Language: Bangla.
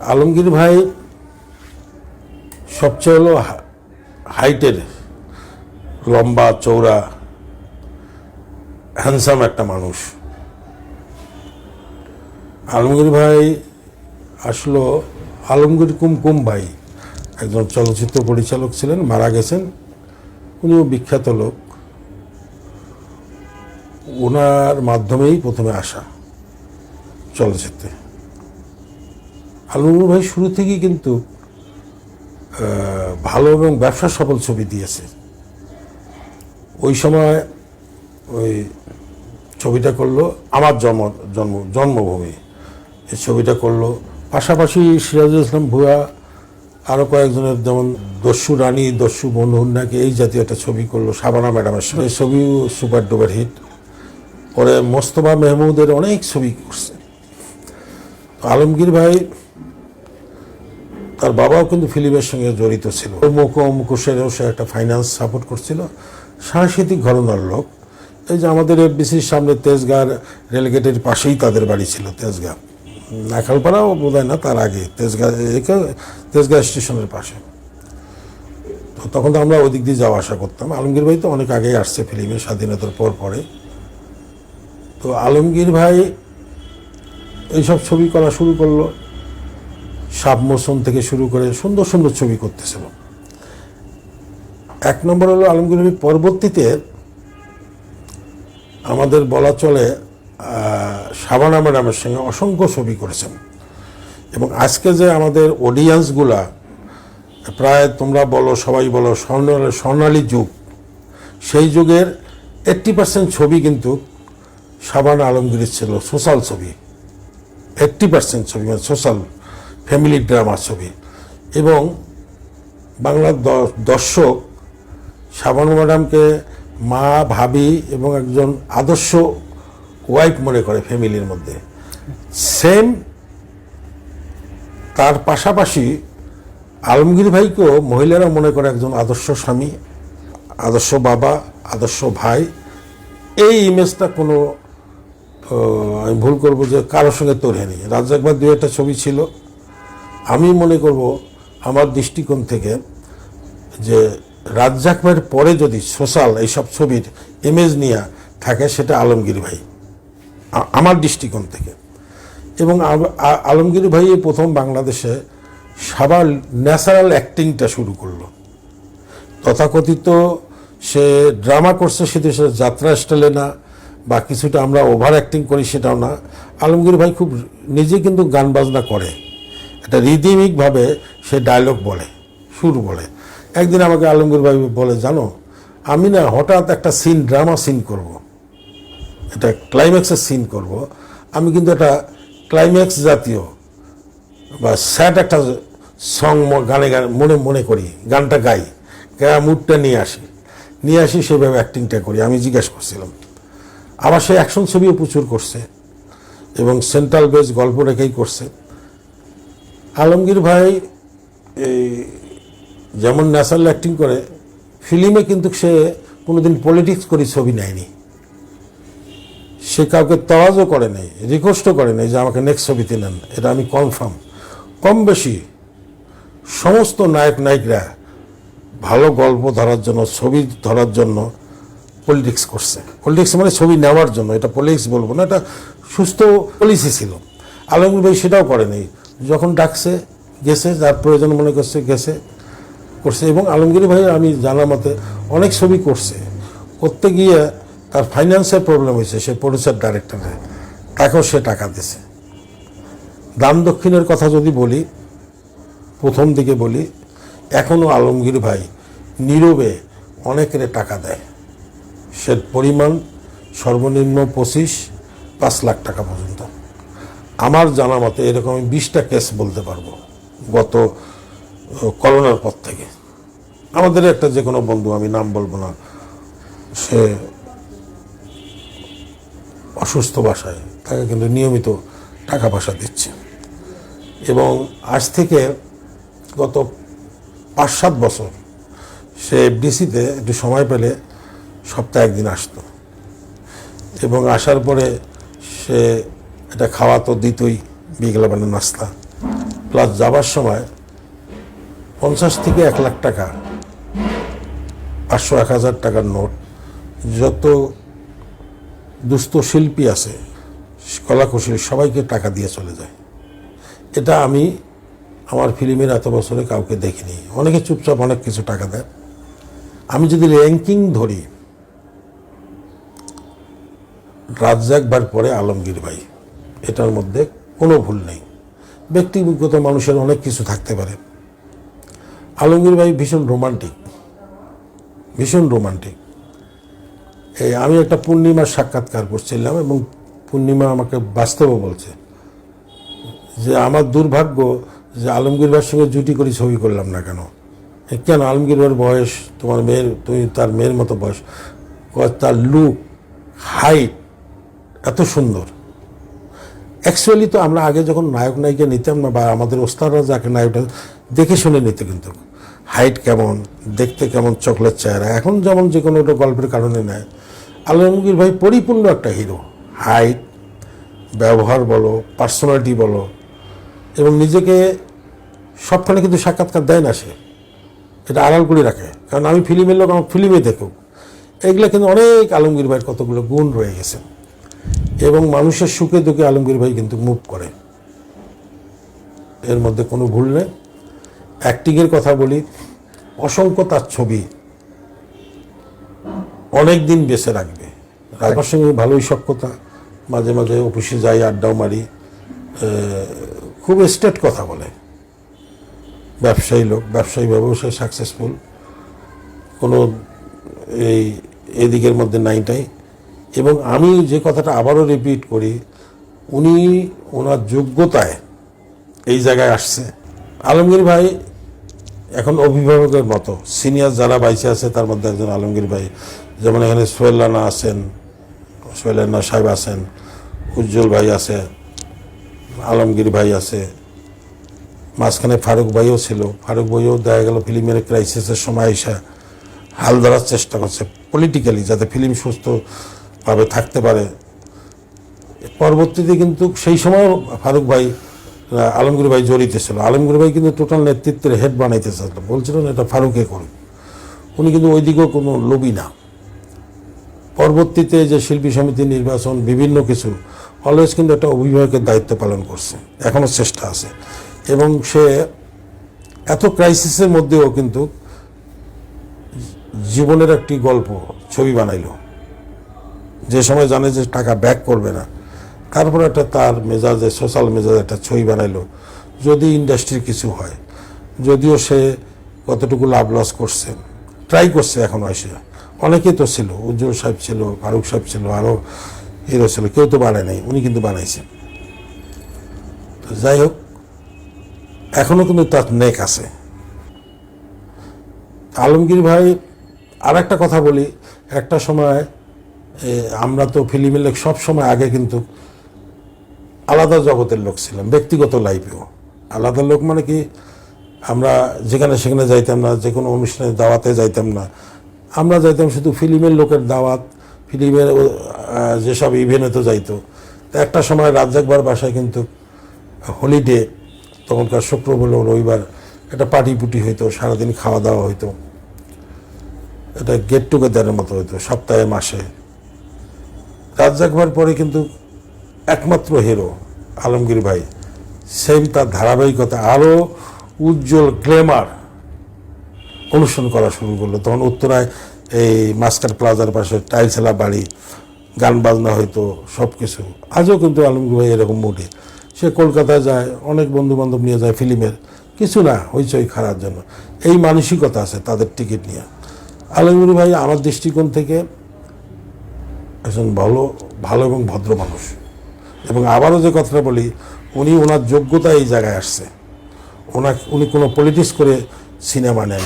আলমগীর ভাই সবচেয়ে হলো হাইটের লম্বা চৌড়া হ্যান্ডসাম একটা মানুষ। আলমগীর ভাই আসলো আলমগীর কুমকুম ভাই একজন চলচ্চিত্র পরিচালক ছিলেন, মারা গেছেন। উনিও বিখ্যাত লোক। ওনার মাধ্যমেই প্রথমে আসা চলচ্চিত্রে। আলমগীর ভাই শুরু থেকেই কিন্তু ভালো এবং ব্যবসা সফল ছবি দিয়েছে। ওই সময় ওই ছবিটা করল, আমার জন্ম জন্ম, জন্মভূমি। এই ছবিটা করল। পাশাপাশি সিরাজুল ইসলাম ভুয়া আরও কয়েকজনের, যেমন দস্যু রানী, দস্যু বন্ধুর নাকি এই জাতীয় একটা ছবি করল শাবানা ম্যাডামের সঙ্গে। এই ছবিও সুপার ডুপার হিট। পরে মোস্তফা মেহমুদের অনেক ছবি করছে। আলমগীর ভাই তার বাবাও কিন্তু ফিল্মের সঙ্গে জড়িত ছিল। মুখ মুখোশেরও সে একটা ফাইন্যান্স সাপোর্ট করছিল। সাংস্কৃতিক ঘরনার লোক। এই যে আমাদের এফবিসির সামনে তেজগাঁ রেলগেটের পাশেই তাদের বাড়ি ছিল, তেজগাঁ। নাখালপাড়াও বোধ না, তার আগে তেজগাঁ তেজগাঁ স্টেশনের পাশে। তো তখন তো আমরা ওই দিক দিয়ে যাওয়া আসা করতাম। আলমগীর ভাই তো অনেক আগেই আসছে ফিল্মে, স্বাধীনতার পর পরে। তো আলমগীর ভাই এইসব ছবি করা শুরু করল। সাব মোশন থেকে শুরু করে সুন্দর সুন্দর ছবি করতেছিল এক নম্বর হলো আলমগীর পরবর্তীতে আমাদের বলা চলে শাবানা ম্যাডামের সঙ্গে অসংখ্য ছবি করেছেন। এবং আজকে যে আমাদের অডিয়েন্সগুলা প্রায় তোমরা বলো, সবাই বলো স্বর্ণ স্বর্ণালী যুগ, সেই যুগের এইট্টি পার্সেন্ট ছবি কিন্তু শাবানা আলমগীরের ছিল, সোশ্যাল ছবি। এইট্টি পার্সেন্ট ছবি মানে সোশ্যাল ফ্যামিলি ড্রামার ছবি। এবং বাংলার দর্শক শাবানু ম্যাডামকে মা, ভাবি এবং একজন আদর্শ ওয়াইফ মনে করে ফ্যামিলির মধ্যে। সেম তার পাশাপাশি আলমগীর ভাইকেও মহিলারা মনে করে একজন আদর্শ স্বামী, আদর্শ বাবা, আদর্শ ভাই। এই ইমেজটা কোনো আমি ভুল করব যে কারোর সঙ্গে তোরেনি রাজ্জাকবার দু একটা ছবি ছিল। আমি মনে করব আমার দৃষ্টিকোণ থেকে যে রাজ্জাকের পরে যদি সোশ্যাল এইসব ছবির ইমেজ নিয়ে থাকে, সেটা আলমগীর ভাই। আমার দৃষ্টিকোণ থেকে। এবং আলমগীর ভাই প্রথম বাংলাদেশে সবার ন্যাচারাল অ্যাক্টিংটা শুরু করল। তথাকথিত সে ড্রামা করছে, সেটা সে যাত্রা স্টাইলে না, বা কিছুটা আমরা ওভার অ্যাক্টিং করি সেটাও না। আলমগীর ভাই খুব নিজে কিন্তু গান বাজনা করে। একটা রিদিমিকভাবে সে ডায়লগ বলে, সুর বলে। একদিন আমাকে আলমগীর ভাই বলে, জানো, আমি না হঠাৎ একটা সিন ড্রামা সিন করব। এটা ক্লাইম্যাক্সের সিন করব। আমি কিন্তু একটা ক্লাইম্যাক্স জাতীয় বা স্যাড একটা সং গানে গানে, মনে মনে করি, গানটা গাই। গা মুডটা নিয়ে আসি। নিয়ে আসি, সেভাবে অ্যাক্টিংটা করি। আমি জিজ্ঞাসা করছিলাম। আবার সে অ্যাকশন ছবিও প্রচুর করছে এবং সেন্ট্রাল বেস গল্প রেখেই করছে। আলমগীর ভাই এই যেমন ন্যাচারাল অ্যাক্টিং করে, ফিল্মে কিন্তু সে কোনোদিন পলিটিক্স করে ছবি নেয়নি। সে কাউকে তওয়াজও করে নাই, রিকোয়েস্টও করে নাই যে আমাকে নেক্সট ছবিতে নেন, এটা আমি কনফার্ম কম বেশি সমস্ত নায়ক নায়িকরা ভালো গল্প ধরার জন্য, ছবি ধরার জন্য পলিটিক্স করছে। পলিটিক্স মানে ছবি নেওয়ার জন্য, এটা পলিটিক্স বলব না, এটা সুস্থ পলিসি ছিল। আলমগীর ভাই সেটাও করেনি। যখন ডাকছে, গেছে, যার প্রয়োজন মনে করছে গেছে, করছে। এবং আলমগীর ভাই, আমি জানা মতে, অনেক ছবি করছে। করতে গিয়ে তার ফাইন্যান্সের প্রবলেম হয়েছে, সে প্রডিউসার ডাইরেক্টরে তাকেও সে টাকা দিছে দান দক্ষিণের কথা যদি বলি, প্রথম দিকে বলি এখনও আলমগীর ভাই নীরবে অনেকের টাকা দেয়। সে পরিমাণ সর্বনিম্ন পঁচিশ, পাঁচ লাখ টাকা পর্যন্ত। আমার জানা মতে এরকম আমি বিশটা কেস বলতে পারব গত করোনার পর থেকে। আমাদের একটা যে কোনো বন্ধু, আমি নাম বলব না, সে অসুস্থ বাসায়, তাকে কিন্তু নিয়মিত টাকা পয়সা দিচ্ছে। এবং আজ থেকে গত পাঁচ সাত বছর সে এফডিসিতে একটু সময় পেলে সপ্তাহে একদিন আসতো। এবং আসার পরে সে এটা খাওয়া তো দিতই বিকেলবেলা নাস্তা। প্লাস যাবার সময় পঞ্চাশ থেকে এক লাখ টাকা, পাঁচশো এক হাজার টাকার নোট, যত দুস্থ শিল্পী আছে, কলাকুশলী, সবাইকে টাকা দিয়ে চলে যায়। এটা আমি আমার ফিল্মের এত বছরে কাউকে দেখিনি। অনেকে চুপচাপ অনেক কিছু টাকা দেয়। আমি যদি র্যাঙ্কিং ধরি রাজ্জাকবার পরে আলমগীর ভাই। এটার মধ্যে কোনো ভুল নেই। ব্যক্তিগত মানুষের অনেক কিছু থাকতে পারে। আলমগীর ভাই ভীষণ রোমান্টিক ভীষণ রোমান্টিক এই আমি একটা পূর্ণিমার সাক্ষাৎকার করছিলাম এবং পূর্ণিমা আমাকে বাস্তবও বলছে যে আমার দুর্ভাগ্য যে আলমগীর ভাইয়ের সঙ্গে জুটি করে ছবি করলাম না কেন? কেন আলমগীর ভাইয়ের বয়স, তোমার মেয়ের, তুমি তার মেয়ের মতো বয়স তার লুক হাইট এত সুন্দর। অ্যাকচুয়ালি তো আমরা আগে যখন নায়ক নায়িকা নিতাম না, বা আমাদের ওস্তাদরা যাকে নায়কটা দেখে শুনে নিতে কিন্তু। হাইট কেমন, দেখতে কেমন, চকলেট চেহারা। এখন যেমন যে কোনো একটা গল্পের কারণে নেয়। আলমগীর ভাই পরিপূর্ণ একটা হিরো হাইট ব্যবহার বলো পার্সোনালিটি বলো, এবং নিজেকে সবখানে কিন্তু সাক্ষাৎকার দেয় না সে। এটা আড়াল করে রাখে। কারণ আমি ফিল্মের লোক, আমার ফিল্মে দেখুক। এগুলো কিন্তু অনেক আলমগীর ভাইয়ের কতগুলো গুণ রয়ে গেছে। এবং মানুষের সুখে দুঃখে আলমগীর ভাই কিন্তু মুভ করে এর মধ্যে কোনো ভুল নেই। অ্যাক্টিংয়ের কথা বলি অসংখ্য তার ছবি অনেক দিন বেঁচে রাখবে। রাখার সঙ্গে ভালোই সক্ষতা মাঝে মাঝে অফিসে যাই আড্ডাও মারি খুব স্টেট কথা বলে। ব্যবসায়ী লোক ব্যবসায়ীভাবেও সে সাকসেসফুল কোনো এই এদিকের মধ্যে নাইটাই এবং আমি যে কথাটা আবারও রিপিট করি, উনি ওনার যোগ্যতায় এই জায়গায় আসছে। আলমগীর ভাই এখন অভিভাবকের মতো সিনিয়র যারা বাইসে আছে, তার মধ্যে একজন আলমগীর ভাই। যেমন এখানে সোহেল রানা আছেন, সোহেল রানা সাহেব আছেন, উজ্জ্বল ভাই আছে, আলমগীর ভাই আছে। মাঝখানে ফারুক ভাইও ছিল। ফারুক ভাইও দেখা গেল ফিল্মের ক্রাইসিসের সময় এসে হাল ধরার চেষ্টা করছে পলিটিক্যালি যাতে ফিল্ম সুস্থভাবে থাকতে পারে। পরবর্তীতে কিন্তু সেই সময় ফারুক ভাই আলমগীর ভাই জড়িত ছিল। আলমগীর ভাই কিন্তু টোটাল নেতৃত্বের হেড বানাইতে চাচ্ছিল বলছিলেন, এটা ফারুকে করুক। উনি কিন্তু ওই দিকেও কোনো লোভী না। পরবর্তীতে যে শিল্পী সমিতি নির্বাচন, বিভিন্ন কিছু অলওয়েজ কিন্তু একটা অভিভাবকের দায়িত্ব পালন করছে। এখনও চেষ্টা আছে। এবং সে এত ক্রাইসিসের মধ্যেও কিন্তু জীবনের একটি গল্প, ছবি বানাইলো। যে সময় জানে যে টাকা ব্যাক করবে না। তারপর একটা তার মেজাজে, সোশ্যাল মেজাজে একটা ছবি বানাইলো। যদি ইন্ডাস্ট্রির কিছু হয়, যদিও সে কতটুকু লাভ লস করছে, ট্রাই করছে এখন এসে। অনেকেই তো ছিল, উজ্জ্বল সাহেব ছিল, ফারুক সাহেব ছিল আরও হিরো ছিল, কেউ তো বানায় নাই, উনি কিন্তু বানাইছেন। তো যাই হোক এখনও কিন্তু তার নেক আছে। আলমগীর ভাই আর একটা কথা বলি, একটা সময় আমরা তো ফিল্মের লোক সব সময় আগে কিন্তু আলাদা জগতের লোক ছিলাম, ব্যক্তিগত লাইফেও আলাদা লোক মানে কি, আমরা যেখানে সেখানে যাইতাম না, যে কোনো অনুষ্ঠানে দাওয়াতে যাইতাম না। আমরা যাইতাম শুধু ফিল্মের লোকের দাওয়াত, ফিল্মের যেসব ইভেন্টে তো যাইতো একটা সময় রাজ্জাকবার বাসায় কিন্তু হলিডে তখনকার শুক্র বলে রবিবার, একটা পার্টি পুটি হইতো, সারাদিন খাওয়া দাওয়া হইতো। এটা গেট টুগেদারের মতো হইতো, সপ্তাহে, মাসে। রাজ্জাকবার পরে কিন্তু একমাত্র হিরো আলমগীর ভাই। সেম তার ধারাবাহিকতা আরও উজ্জ্বল গ্লেমার অনুষ্ঠান করা শুরু করল। তখন উত্তরায় এই মাস্টার প্লাজার পাশে টাইলসেলা বাড়ি, গান বাজনা হয়তো সব কিছু আজও কিন্তু আলমগীর ভাই এরকম মুডে সে কলকাতায় যায়, অনেক বন্ধু বান্ধব নিয়ে যায় ফিল্মের। কিছু না, হইচই খারার জন্য এই মানসিকতা আছে তাদের টিকিট নিয়ে। আলমগীর ভাই আমার দৃষ্টিকোণ থেকে একজন ভালো ভালো এবং ভদ্র মানুষ। এবং আবারও যে কথাটা বলি, উনি ওনার যোগ্যতা এই জায়গায় আসছে। ওনাকে, উনি কোনো পলিটিক্স করে সিনেমা নেন।